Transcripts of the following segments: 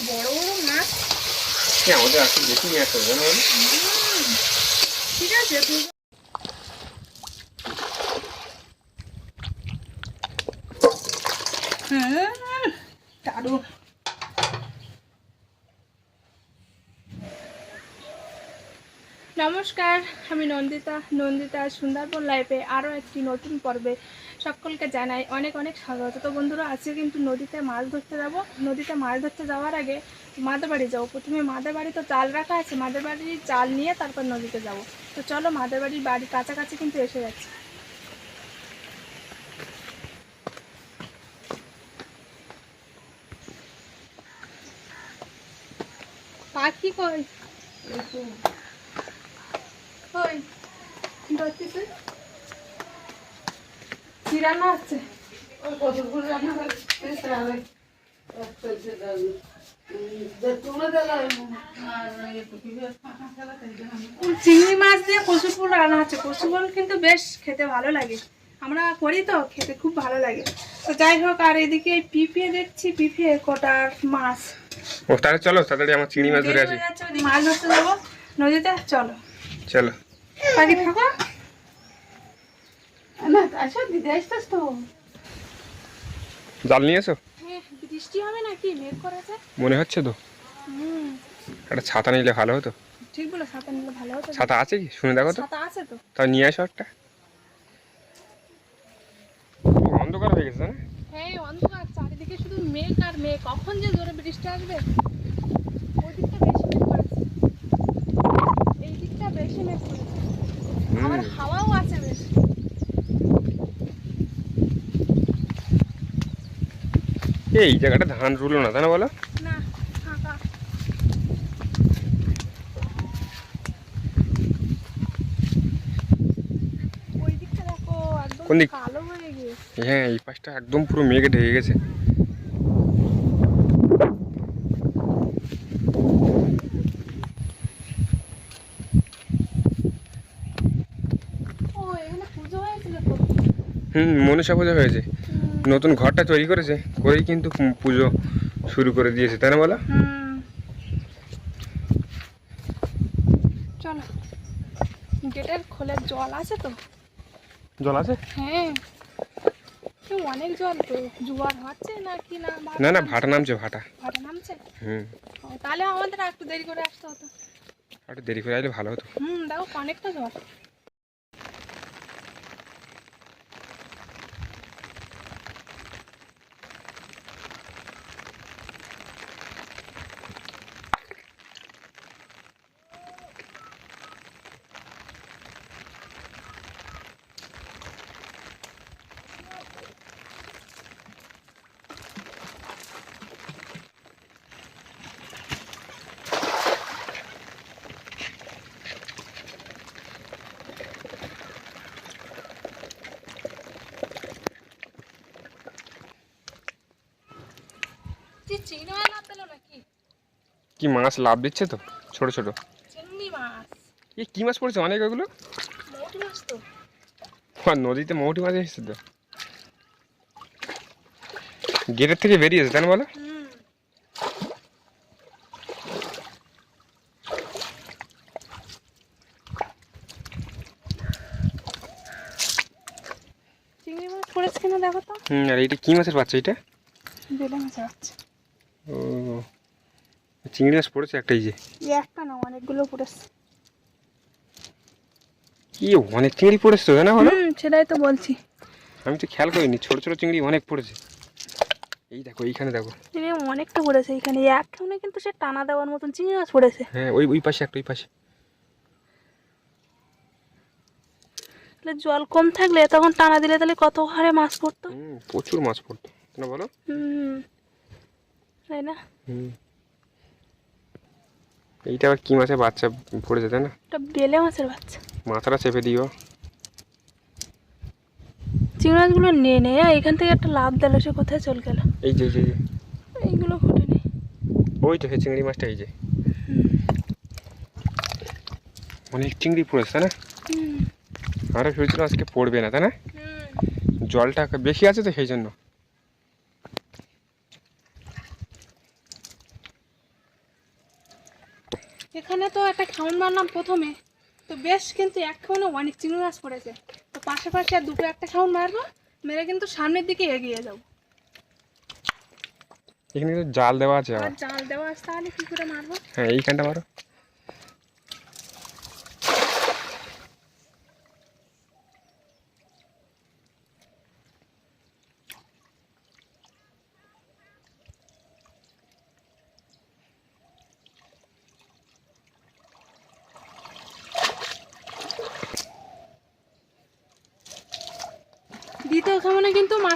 বড় বড় মাছ। হ্যাঁ আমাদের আজকে বেশি নিয়ে আসতে হবে জানো? বলো? হুম, ঠিক আছে তুই দারুণ। নমস্কার আমি নন্দিতা নন্দিতা সুন্দরবন লাইফে আরও একটি নতুন পর্বে সকলকে জানাই অনেক অনেক স্বাগত। তো বন্ধুরা, আজকে কিন্তু নদীতে মাছ ধরতে যাব। নদীতে মাছ ধরতে যাওয়ার আগে মাদের বাড়ি যাব। প্রথমে মাদের বাড়ি তো জাল রাখা আছে মাদের বাড়ির চাল নিয়ে তারপর নদীতে যাব। তো চলো মাদের বাড়ির বাড়ি কাছাকাছি কিন্তু এসে যাচ্ছে। পাখি কই? কই? কি রান্না হচ্ছে? চিংড়ি মাছ দিয়ে কচুর ফুল রান্না হচ্ছে। কচু ফুল কিন্তু বেশ খেতে ভালো লাগে। আমরা করি তো খেতে খুব ভালো লাগে। তো যাই হোক আর এদিকে পিপিয়ে দেখছি পিপিয়ে কোটার মাছ? ও তাহলে চলো তাড়াতাড়ি আমার চিংড়ি মাছ ধরে আসি। মাছ ধরতে যাব। নদীতে চলো। চলো। পাখি থাকো। জাল নিয়ে এসো। হ্যাঁ বৃষ্টি হবে নাকি? মেঘ করেছে। মনে হচ্ছে তো। একটা ছাতা নিলে ভালো হতো। ঠিক বলে ছাতা নিলে ভালো হতো। ছাতা আছে কি? শুনে দেখো তো। ছাতা আছে তো। তাও নিয়ে আসো একটা। অন্ধকার হয়ে গেছে না? হ্যাঁ অন্ধকার। চারিদিকে শুধু মেঘ আর মেঘ। কখন যে জোরে বৃষ্টি আসবে ওই দিকটা বেশি মেঘ করেছে এই দিকটা বেশি মেঘ করেছে আবার হুম হাওয়াও আছে বেশ এই জায়গাটা ধান রুলো না তাই না বলো? কোন দিক? হয়ে এই পাশটা একদম পুরো মেঘে ঢেকে গেছে। হুম মনসা পুজো হয়েছে। নতুন ঘরটা তৈরি করেছে করেই কিন্তু পুজো শুরু করে দিয়েছে তাই না বলো? চলো। গেটের খোলে জল আছে তো? জল আছে? হ্যাঁ। অনেক জল তো জোয়ার হচ্ছে না কি না না না ভাটা নামছে ভাটা। ভাটা নামছে? হুম। তাহলে আমাদের আর একটু দেরি করে আসতে হতো। একটু দেরি করে আসলে ভালো হতো। হুম দেখো অনেকটা জল। কি মাছ লাভ দিচ্ছে তো? ছোট ছোট। এ কি মাছ পড়েছে অনেক ওগুলো আর নদীতে মৌটি মাছ এসেছে তো। গেটের থেকে বেরিয়েছে তাই না বলো? হুম। আর এইটা কি মাছের বাচ্চা এটা? বেলে মাছ আছে ও চিংড়ি মাছ পড়েছে একটা এই যে। একটা না অনেকগুলো পড়েছে। কি অনেক চিংড়ি পড়েছে তো তাই না বলো? হুম সেটাই তো বলছি। আমি তো খেয়াল করিনি ছোট ছোট চিংড়ি অনেক পড়েছে। এই দেখো এইখানে দেখো। অনেকটা পড়েছে এখানে একখানে কিন্তু সে টানা দেওয়ার মতন চিংড়ি মাছ পড়েছে। হ্যাঁ ওই ওই পাশে একটা ওই পাশে। তাহলে জল কম থাকলে তখন টানা দিলে তাহলে কত হারে মাছ পড়তো? প্রচুর মাছ পড়তো। না বলো? হুম তাই না? হুম। এইটা আবার কি মাছের বাচ্চা পড়ে যেতে না? এটা বেলে মাছের বাচ্চা। মাথাটা চেপে দিও। চিংড়ি মাছগুলো নিয়ে নে এখান থেকে একটা লাভ দিল সে কোথায় চল গেল? এই যে এই যে, এইগুলো ফুটে নেই ওই তো সেই চিংড়ি মাছটা এই যে। অনেক চিংড়ি পড়েছে তাই না? আমরা ভেবেছিলাম আজকে পড়বে না তাই না? জলটা বেশি আছে তো সেই জন্য। এখানে তো একটা খাউন মারলাম প্রথমে। তো বেশ কিন্তু এক খাউনে অনেক চিংড়ি মাছ পড়েছে। তো পাশে পাশে আর দুটো একটা খাউন মারবো মেরে কিন্তু সামনের দিকে এগিয়ে যাব। এখানে জাল দেওয়া আছে জাল দেওয়া আছে তাহলে কি করে মারবো? হ্যাঁ এইখানটা মারো।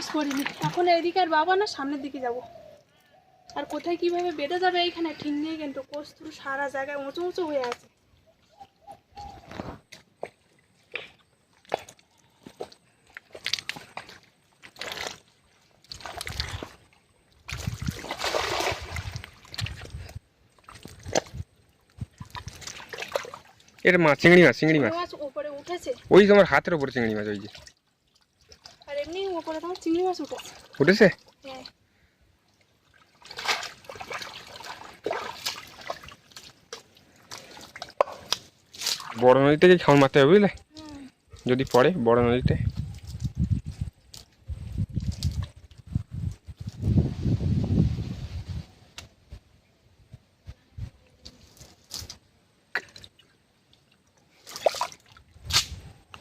মাছ পড়িনি এখন এদিকে আর বাবা না সামনের দিকে যাব। আর কোথায় কীভাবে বেঁধে যাবে এইখানে ঠিক নেই কিন্তু কস্তুর সারা জায়গায় উঁচু উঁচু হয়ে আছে। এটা মাছ চিংড়ি মাছ চিংড়ি মাছ। উপরে উঠেছে। ওই তোমার হাতের ওপরে চিংড়ি মাছ ওই যে। চিংড়ি মাছ উঠেছে উঠেছে? হ্যাঁ। বড় নদী থেকে খাওয়ান মারতে হবে বুঝলে? যদি পড়ে বড় নদীতে।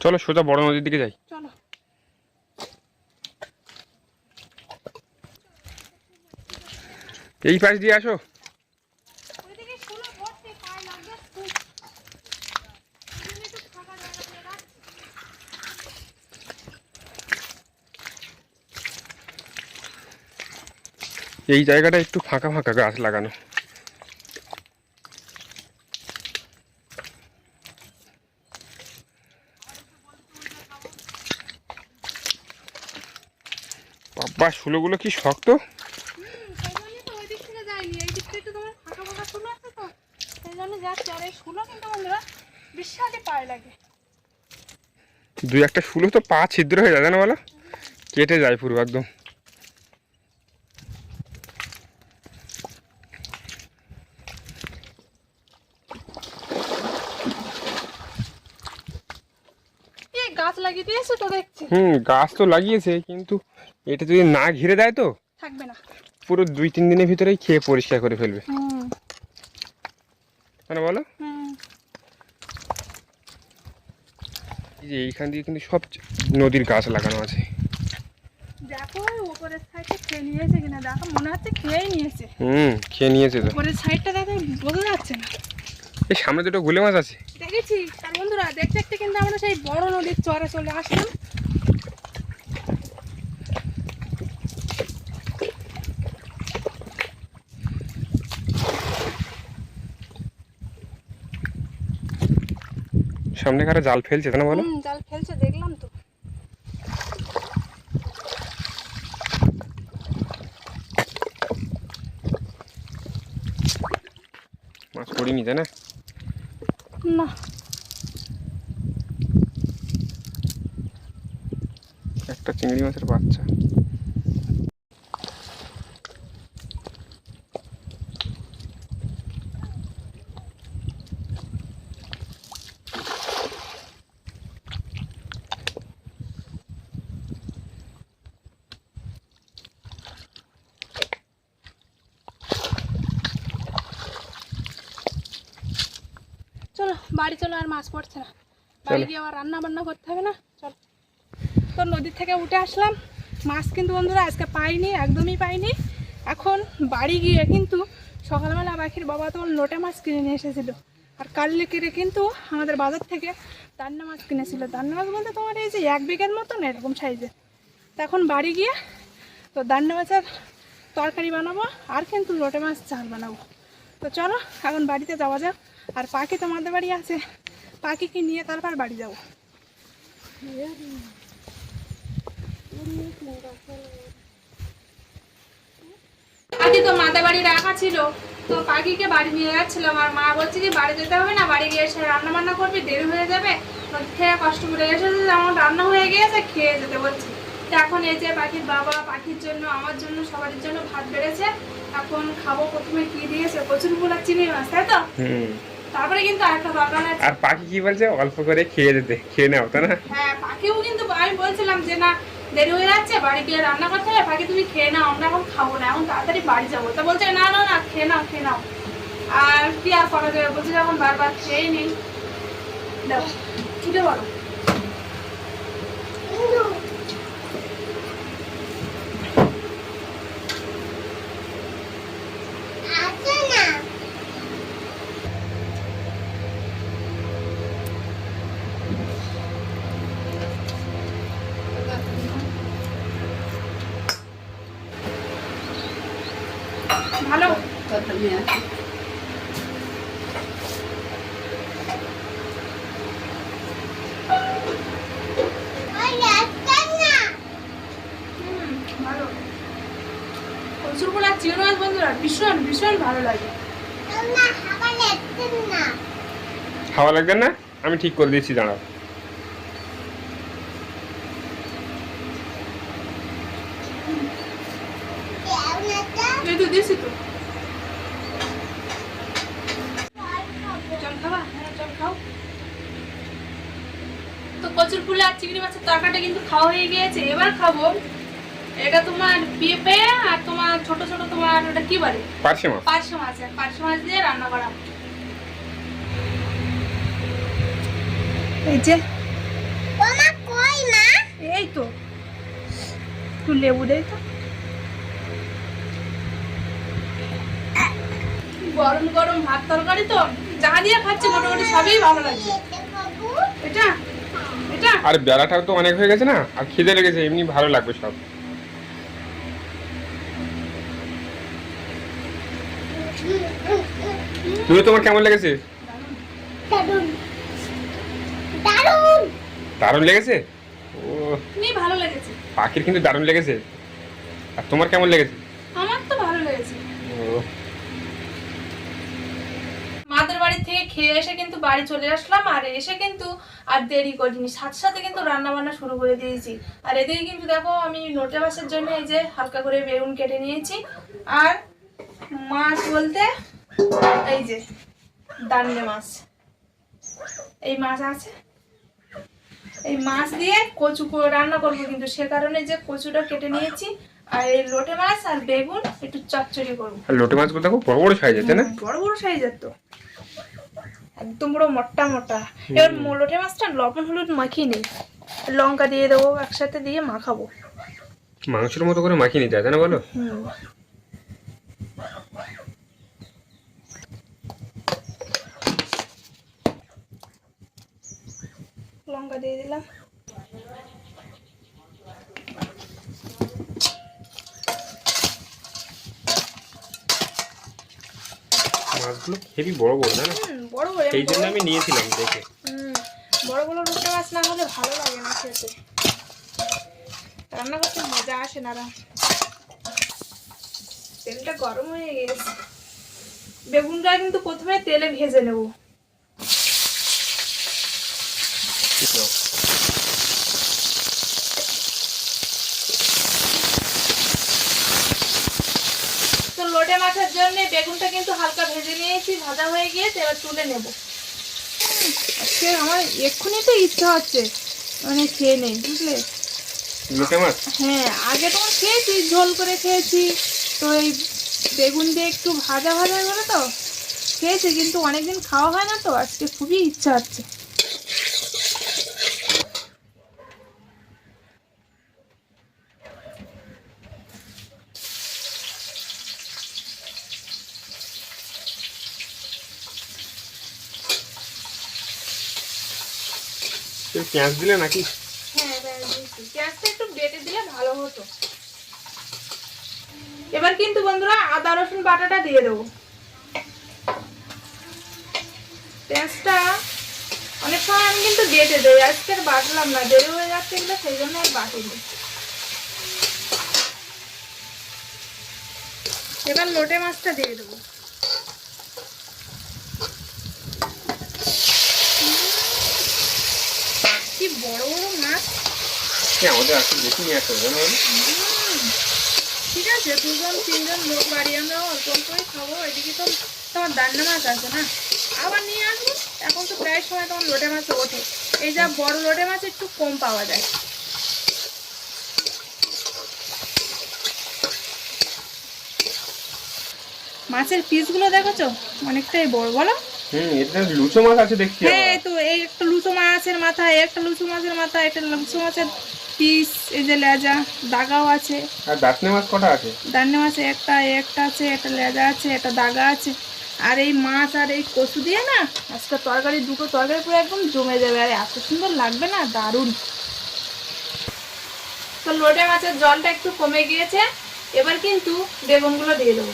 চলো সোজা বড় নদীর দিকে যাই চলো এই পাশ দিয়ে আসো। এই জায়গাটা একটু ফাঁকা ফাঁকা গাছ লাগানো। বাবা শুলোগুলো কি শক্ত হুম, সেই জন্যই তো ওই দিক থেকে যাইনি। এই দিকটা একটু তোমার ফাঁকা ফাঁকা শুলো আছে তো। সেই জন্য যাচ্ছি। আর এই শুলো কিন্তু বন্ধুরা বিশালই পায়ে লাগে। দুই একটা শুলো তো পা ছিদ্র হয়ে যায় না বলো? কেটে যায় পুরো একদম। গাছ লাগিয়ে দিয়েছে তো দেখছি। হুম গাছ তো লাগিয়েছে কিন্তু এটা যদি না ঘিরে দেয় তো থাকবে না। পুরো দুই তিন দিনের ভিতরেই খেয়ে পরিষ্কার করে ফেলবে। বলো হুম। এই যে এইখান দিয়ে কিন্তু সব নদীর গাছ লাগানো আছে। দেখো উপরের সাইডটা খেয়ে নিয়েছে কিনা? দেখো মনে হচ্ছে খেয়েই নিয়েছে। হুম খেয়ে নিয়েছে তো। উপরের সাইডটা দেখো বোঝা যাচ্ছে না। এই সামনে দুটো গুলে মাছ আছে। দেখেছি তার বন্ধুরা দেখতে দেখতে কিন্তু আমরা সেই বড় নদীর চরে চলে আসলাম। সামনে কারা জাল ফেলছে তাই না বলো? জাল ফেলছে দেখলাম তো। মাছ পড়িনি তাই না? না। একটা চিংড়ি মাছের বাচ্চা চলো বাড়ি চলো আর মাছ পড়ছে না। বাড়ি গিয়ে আবার রান্না বান্না করতে হবে না? চলো। তো নদীর থেকে উঠে আসলাম। মাছ কিন্তু বন্ধুরা আজকে পাইনি একদমই পাইনি। এখন বাড়ি গিয়ে কিন্তু সকালবেলা পাখির বাবা তোমার লোটে মাছ কিনে নিয়ে এসেছিল। আর কালকে কিনে কিন্তু আমাদের বাজার থেকে দান্না মাছ কিনেছিল। দান্না মাছ বলতে তোমার এই যে এক বিঘের মতন এরকম সাইজে তো এখন বাড়ি গিয়ে তো দান্না মাছের তরকারি বানাবো আর কিন্তু লোটে মাছ চাল বানাবো। তো চলো এখন বাড়িতে যাওয়া যাক। আর পাখি তোমাদের বাড়ি আছে। পাখিকে নিয়ে তারপর বাড়ি যাব। পাখি তো মাদের বাড়ি রাখা ছিল তো পাখিকে বাড়ি নিয়ে যাচ্ছিলাম আর মা বলছে যে বাড়ি যেতে হবে না বাড়ি গিয়ে এসে রান্না বান্না করবি দেরি হয়ে যাবে। থেকে কষ্ট করে এসেছে যেমন রান্না হয়ে গিয়েছে খেয়ে যেতে বলছি। তো এখন এই যে পাখির বাবা পাখির জন্য আমার জন্য সবার জন্য ভাত বেড়েছে। এখন খাব প্রথমে কি দিয়েছে? প্রচুর ফুল আর চিংড়ি মাছ তাই তো? হুম। তারপরে কিন্তু একটা বাগান আছে। আর পাখি কি বলছে? অল্প করে খেয়ে যেতে খেয়ে নাও তাই না? হ্যাঁ পাখিও কিন্তু আমি বলছিলাম যে না দেরি হয়ে যাচ্ছে বাড়ি গিয়ে রান্না করতে হবে পাখি তুমি খেয়ে নাও আমরা এখন খাব না এখন তাড়াতাড়ি বাড়ি যাব। তা বলছে না না না খেয়ে নাও খেয়ে নাও। আর কি আর করা যাবে? বলছে যখন বারবার খেয়ে নিন দেখো খেতে বলো ভালো চিংড়ি মাছ বন্ধুরা ভীষণ ভীষণ ভালো লাগে খাওয়া লাগবে না আমি ঠিক করে দিচ্ছি দাঁড়াও এই তো দিয়েছি তো জল খাবা হ্যাঁ জল খাও তো কচুর ফুলে আর চিংড়ি মাছের তরকারিটা কিন্তু খাওয়া হয়ে গিয়েছে। এবার খাব এটা তোমার পেঁপে আর তোমার ছোট ছোট তোমার ওটা কি বলে? পারছে মা পার্শে মাছ আর পার্শে মাছ দিয়ে রান্না করা। এই যে। এই তো। একটু লেবু দেই তো। গরম গরম ভাত তরকারি তো। যা দিয়ে খাচ্ছে মোটামুটি সবই ভালো লাগছে। এটা? আর বেলাটাও তো অনেক হয়ে গেছে না আর খিদে লেগেছে এমনি ভালো লাগবে সব। তুমি তোমার কেমন লেগেছে? দারুণ। লেগেছে? ও। ভালো লেগেছে। পাখির কিন্তু দারুণ লেগেছে। আর তোমার কেমন লেগেছে আমার তো ভালো লেগেছে ও মাদের বাড়ি থেকে খেয়ে এসে কিন্তু বাড়ি চলে আসলাম আর এসে কিন্তু আর দেরি করিনি। সাথে সাথে কিন্তু রান্না বান্না শুরু করে দিয়েছি। আর এদিকে কিন্তু দেখো আমি নোটে মাছের জন্য এই যে হালকা করে বেগুন কেটে নিয়েছি। আর মাছ বলতে এই যে দান্নে মাছ। এই মাছ আছে। এই মাছ দিয়ে কচু রান্না করব কিন্তু সে কারণে যে কচুটা কেটে নিয়েছি। আর এই লোটে মাছ আর বেগুন একটু চচ্চড়ি করব। লোটে মাছগুলো দেখো বড় বড় সাইজ আছে না? বড় বড় সাইজের তো। একদম পুরো মোটা মোটা। এবার মোলোটে মাছটা লবণ হলুদ মাখিয়ে নিই। লঙ্কা দিয়ে দেবো একসাথে দিয়ে মাখাবো। মাংসের মতো করে মাখিয়ে নিতে হয় তাই না বলো? লঙ্কা দিয়ে দিলাম। মাছগুলো হেভি বড় বড় না? এই বড় বড় সেই জন্য আমি নিয়েছিলাম দেখে। বড় বড় রুটে মাছ না হলে ভালো লাগে না খেতে। রান্না করতে মজা আসে না তেলটা গরম হয়ে গেছে। বেগুনটা কিন্তু প্রথমে তেলে ভেজে নেব তো লোটে মাছের জন্য বেগুনটা কিন্তু হালকা ভেজে নিয়েছি ভাজা হয়ে গিয়েছে এবার তুলে নেব। আজকে আমার এক্ষুনি তো ইচ্ছা হচ্ছে মানে খেয়ে নেই বুঝলে? হ্যাঁ আগে তো খেয়েছি ঝোল করে খেয়েছি তো এই বেগুন দিয়ে একটু ভাজা ভাজা করে তো খেয়েছি কিন্তু অনেকদিন খাওয়া হয় না তো আজকে খুবই ইচ্ছা হচ্ছে। পেঁয়াজ দিলে নাকি? হ্যাঁ পেঁয়াজটা একটু বেটে দিলে ভালো হতো। এবার কিন্তু বন্ধুরা আদা, রসুন বাটাটা দিয়ে দেবো। পেঁয়াজটা অনেক সময় আমি কিন্তু বেটে দেই আজকে আর বাটলাম না, দেরি হয়ে যাচ্ছে এগুলো সেই জন্য আর বাটিনি। এবার লোটে মাছটা দিয়ে দেবো কি বড় বড় মাছ হ্যাঁ আমাদের আসলে বেশি নিয়ে আসতে হবে? ঠিক আছে দুজন তিনজন লোক বাড়ি আমরা অল্প অল্পই খাব এদিকে তো তোমার দান্না মাছ আছে না? আবার নিয়ে আসব? এখন তো প্রায় সময় তখন লোটে মাছ ওঠে। এই যা বড় লোটে মাছ একটু কম পাওয়া যায়। মাছের পিসগুলো দেখেছ? অনেকটাই বড় বলো। হুম এটা লুচো মাছ আছে দেখছি হ্যাঁ এই তো এই একটা লুচো মাছের মাথা এই একটা লুচো মাছের মাথা এটা লুচো মাছের পিস এই যে লেজা দাগাও আছে। আর দাঁতনে মাছ কটা আছে? দান্নে মাছে একটা একটা আছে একটা লেজা আছে একটা দাগা আছে। আর এই মাছ আর এই কচু দিয়ে না আজকে তরকারি দুটো তরকারি পুরো একদম জমে যাবে। আর এত সুন্দর লাগবে না? দারুণ। তো লোটে মাছের জলটা একটু কমে গিয়েছে। এবার কিন্তু বেগুনগুলো দিয়ে দেবো।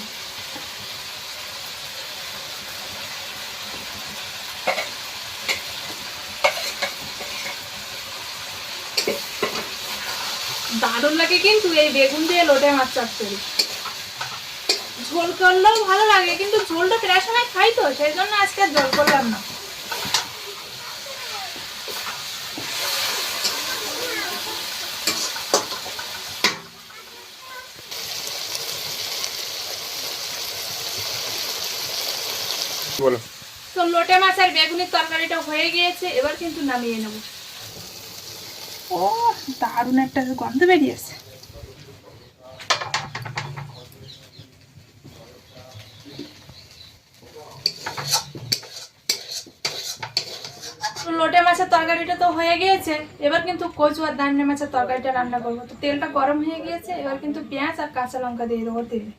দারুণ লাগে কিন্তু এই বেগুন দিয়ে লোটে মাছ চচ্চড়ি ঝোল করলেও ভালো লাগে কিন্তু ঝোলটা প্রায় সময় খাই তো সেই জন্য আজকে ঝোল করলাম না। বলো। তো লোটে মাছ আর বেগুনের তরকারিটা হয়ে গিয়েছে এবার কিন্তু নামিয়ে নেব। ও দারুণ একটা গন্ধ বেরিয়েছে। লোটে মাছের তরকারিটা তো হয়ে গিয়েছে, এবার কিন্তু কচু আর দান্নে মাছের তরকারিটা রান্না করব। তো তেলটা গরম হয়ে গিয়েছে, এবার কিন্তু পেঁয়াজ আর কাঁচা লঙ্কা দিয়ে দেবো তেলে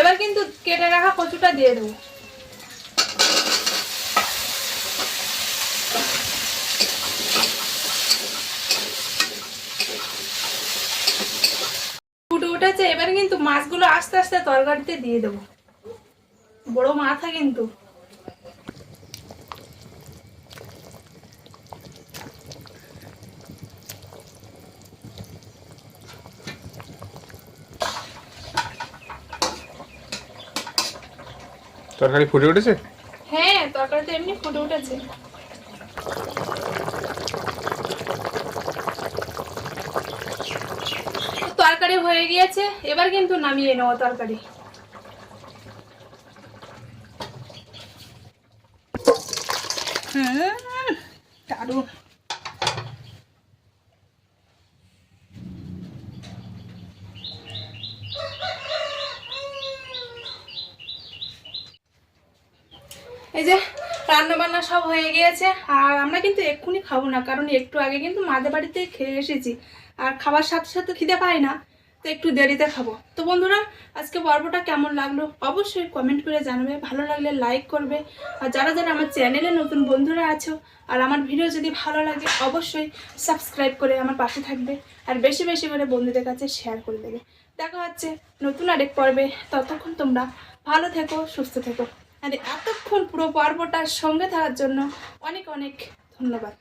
এবার কিন্তু কেটে রাখা কচুটা দিয়ে দেবো। ফুটে উঠেছে, এবার কিন্তু মাছগুলো আস্তে আস্তে তরকারিতে দিয়ে দেবো। বড় মাথা কিন্তু। তরকারি ফুটে উঠেছে? হ্যাঁ তরকারিতে এমনি ফুটে উঠেছে। তরকারি হয়ে গিয়েছে, এবার কিন্তু নামিয়ে নেওয়া তরকারি। এই যে রান্না বান্না সব হয়ে গিয়েছে, আর আমরা কিন্তু এক্ষুনি খাব না, কারণ একটু আগে কিন্তু মাদের বাড়িতে খেয়ে এসেছি, আর খাবার সাথে সাথে খিদে পাই না, তো একটু দেরিতে খাব। তো বন্ধুরা, আজকে পর্বটা কেমন লাগল অবশ্যই কমেন্ট করে জানাবে, ভালো লাগলে লাইক করবে, আর যারা যারা আমার চ্যানেলে নতুন বন্ধুরা আছো, আর আমার ভিডিও যদি ভালো লাগে অবশ্যই সাবস্ক্রাইব করে আমার পাশে থাকবে, আর বেশি বেশি করে বন্ধুদের কাছে শেয়ার করে দেবে। দেখা হচ্ছে নতুন আরেক পর্বে, ততক্ষণ তোমরা ভালো থেকো, সুস্থ থেকো। এতক্ষণ পুরো পর্বটার সঙ্গে থাকার জন্য অনেক অনেক ধন্যবাদ।